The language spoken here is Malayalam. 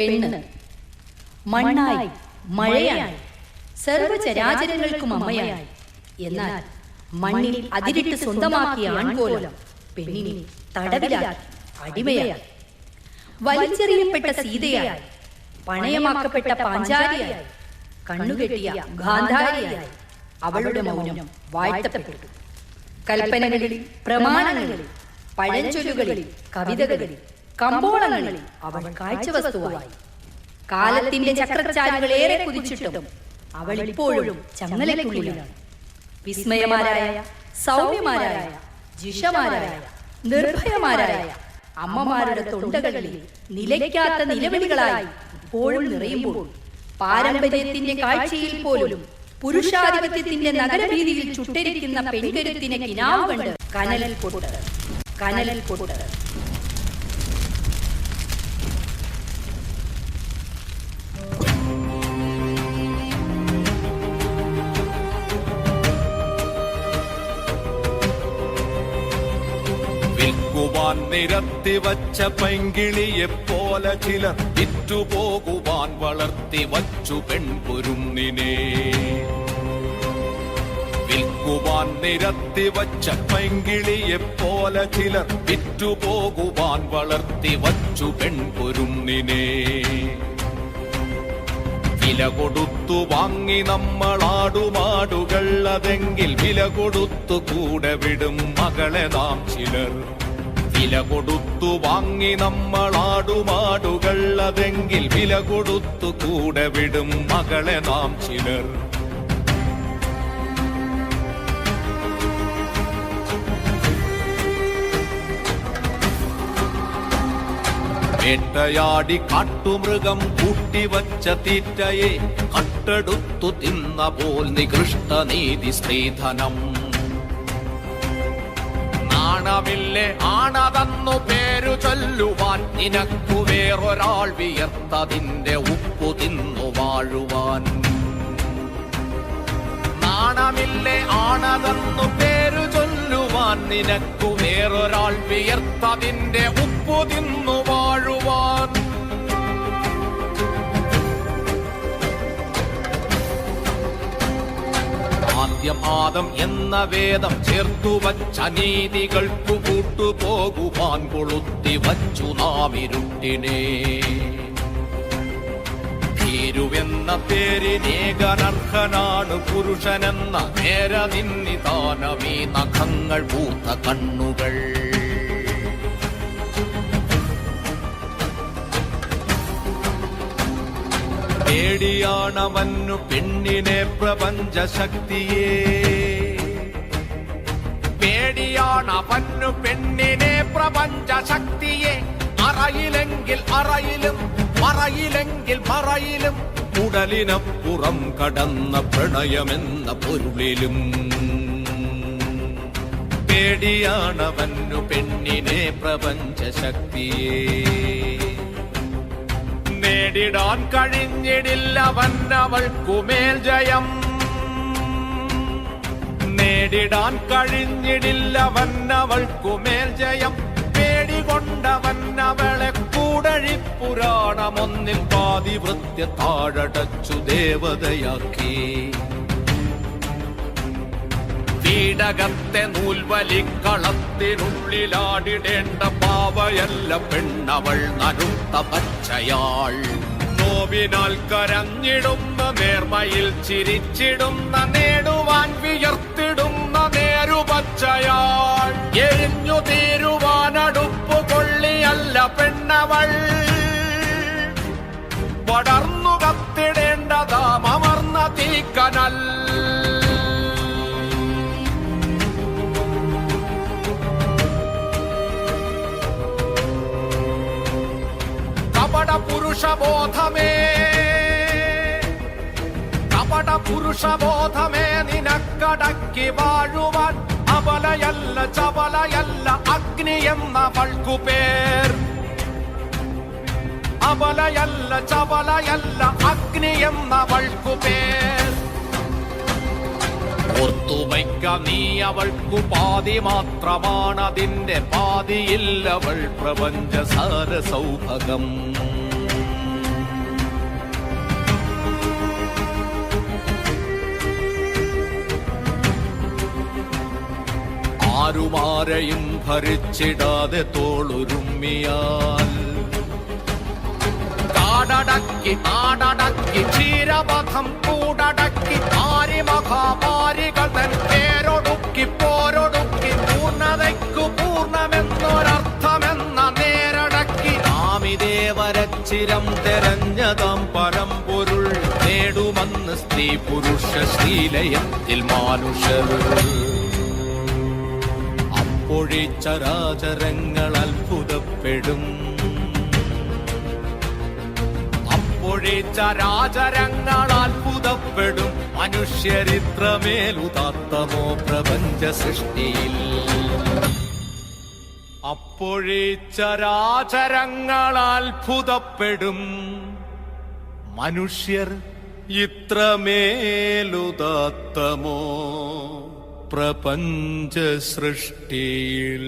പെണ്ണ്. മണ്ണായി മഴയായി. സർവചരാചരങ്ങൾക്കും അമ്മയായി. എന്നാൽ മണ്ണിൽ അതിരിട്ട് സ്വന്തമാക്കിയ ആൺകോലം പെണ്ണിനെ തടവിലാക്കി അടിമയായി വലിച്ചെറിയപ്പെട്ട സീതയായി പണയമാക്കപ്പെട്ട പാഞ്ചാലിയായി കണ്ണുകെട്ടിയ ഗാന്ധാരിയായി അവളുടെ മൗനം വാഴ്ത്തപ്പെട്ടു. കൽപ്പനകളിൽ പ്രമാണങ്ങളിൽ പഴഞ്ചൊല്ലുകളിൽ കവിതകളിൽ കമ്പോളങ്ങളിൽ അവൾ കാഴ്ചവസ്തുവായി. കാലത്തിന്റെ ചക്രച്ചാലുകൾ ഏറെ കുതിച്ചിട്ടും അവൾ ഇപ്പോഴും ചങ്ങലയ്ക്കുള്ളിലാണ് വിസ്മയമാരായ സൗമ്യമാരായ ജിഷമാരായ നിർഭയമാരായ അമ്മമാരുടെ തൊണ്ടകളിൽ നിലയ്ക്കാത്ത നിലവിളികളായി ഇപ്പോഴും നിറയുമ്പോൾ പാരമ്പര്യത്തിന്റെ കാഴ്ചയിൽ പോലും പുരുഷാധിപത്യത്തിന്റെ നഗരവീതിയിൽ ചുട്ടരിക്കുന്ന പെൺകരുത്തിനെ കിനാവ് കണ്ട് കനലിൽ പൊട്ട് കനലിൽ പൊട്ട്. വിൽക്കുവാൻ നിരത്തി വച്ച പൈങ്കിളിയെ പോലെ ചിലർ വിറ്റുപോകുവാൻ വളർത്തി വച്ചു പെൺകുരുന്നിനെ വിൽക്കുവാൻ നിരത്തി വച്ച പൈങ്കിളിയെ പോലെ ചിലർ വിറ്റുപോകുവാൻ വളർത്തി വച്ചു പെൺകുരുന്നിനെ വില കൊടുത്തു വാങ്ങി നമ്മളാടുമാടുകൾ അതെങ്കിൽ വില കൊടുത്തു കൂടെ വിടും മകളെ നാം ചിലർ. വില കൊടുത്തു വാങ്ങി നമ്മളാടുമാടുകൾ അതെങ്കിൽ വില കൊടുത്തു കൂടെ വിടും മകളെ നാം ചിലർ. വേട്ടയാടി കാട്ടുമൃഗം കൂട്ടിവച്ച തീറ്റയെ കട്ടെടുത്തു തിന്ന പോൽ നികൃഷ്ട നീതി സ്ത്രീധനം. നാണമില്ലേ ആണതന്നു പേരു ചൊല്ലുവാൻ നിനക്കു വേറൊരാൾ വിയർത്തതിന്റെ ഉപ്പു തിന്നു വാഴുവാൻ. നാണമില്ലേ ആണതെന്നു നിനക്കു വേറൊരാൾ വിയർത്തതിന്റെ ഉപ്പു തിന്നു വാഴുവാൻ. ആദ്യം ആദം എന്ന വേദം ചേർത്തു വച്ച നീതികൾക്കു കൂട്ടുപോകുവാൻ കൊളുത്തി വച്ചു നാം ഇരുട്ടിനെ ഭീരുവെന്ന പേരിനേകനർഹനാണ് പുരുഷനെന്ന നേര നിന്നിതാനമീ നഖങ്ങൾ പൂത്ത കണ്ണുകൾ. പേടിയാണവന്നു പെണ്ണിനെ പ്രപഞ്ച ശക്തിയെ പേടിയാണവന്നു പെണ്ണിനെ പ്രപഞ്ച ശക്തിയെ അറയിലെങ്കിൽ അറയിലും മറയിലെങ്കിൽ പറയിലും ഉടലിനപ്പുറം കടന്ന പ്രണയമെന്ന പൊരുളിലും. പേടിയാണവന്നു പെണ്ണിനെ പ്രപഞ്ചശക്തിയെ. നേടിടാൻ കഴിഞ്ഞിടില്ല വന്നവൾക്കുമേൽ ജയം. നേടിടാൻ കഴിഞ്ഞിടില്ല വന്നവൾക്കുമേൽ ജയം. പേടികൊണ്ടവന്നവളെ കൂടഴി പുരാണമൊന്നിൽ പാതിവൃത്യ താഴടച്ചു ദേവതയാക്കി. ീടകത്തെ നൂൽവലിക്കളത്തിനുള്ളിലാടിടേണ്ട പാവയല്ല പെണ്ണവൾ നരുത്ത പച്ചയാൾ. നോവിനാൽ കരഞ്ഞിടുന്ന നേർമയിൽ ചിരിച്ചിടുന്ന നേടുവാൻ വിയർത്തിടുന്ന പെണ്ണവൾ. പടർന്നു കത്തിടേണ്ടതാം അമർന്ന തീക്കനൽ. കപട പുരുഷബോധമേ കപട പുരുഷബോധമേ നിനക്കടക്കി വാഴുവാൻ അവലയല്ല ചപലയല്ല അഗ്നി എന്നവൾക്കു പേർ. ചവലയല്ല ചവലയല്ല അഗ്നി എന്നവൾക്കു പേർ ഓർത്തുവയ്ക്ക നീ അവൾക്കു പാതി മാത്രമാണതിന്റെ പാതിയില്ലവൾ പ്രപഞ്ച സാരസൗഭകം ആരുമാരെയും ഭരിച്ചിടാതെ തോളുരുമ്മിയാൽ കാടടക്കി ആടടക്കി ക്ഷീരപഥം കൂടടക്കി ആരിമഹാമാരികൾ തൻ പേരൊടുക്കി പോരൊടുക്കി പൂർണതയ്ക്കു പൂർണമെന്നൊരർത്ഥമെന്ന നേരടക്കി. ആമിദേവരച്ചിരം തെരഞ്ഞതാം പരമ്പൊരുൾ നേടുമെന്ന് സ്ത്രീ പുരുഷ ശ്രീലയത്തിൽ മാനുഷ അപ്പോഴേ ചരാചരങ്ങൾ അത്ഭുതപ്പെടും. അപ്പോഴേ രാജരങ്ങൾ അത്ഭുതപ്പെടും മനുഷ്യരിത്രമേലുതാത്തമോ പ്രപഞ്ച സൃഷ്ടിയിൽ അപ്പോഴേച്ച രാജരങ്ങൾ അത്ഭുതപ്പെടും മനുഷ്യർ ഇത്രമേലുതാത്തമോ പ്രപഞ്ച സൃഷ്ടിയിൽ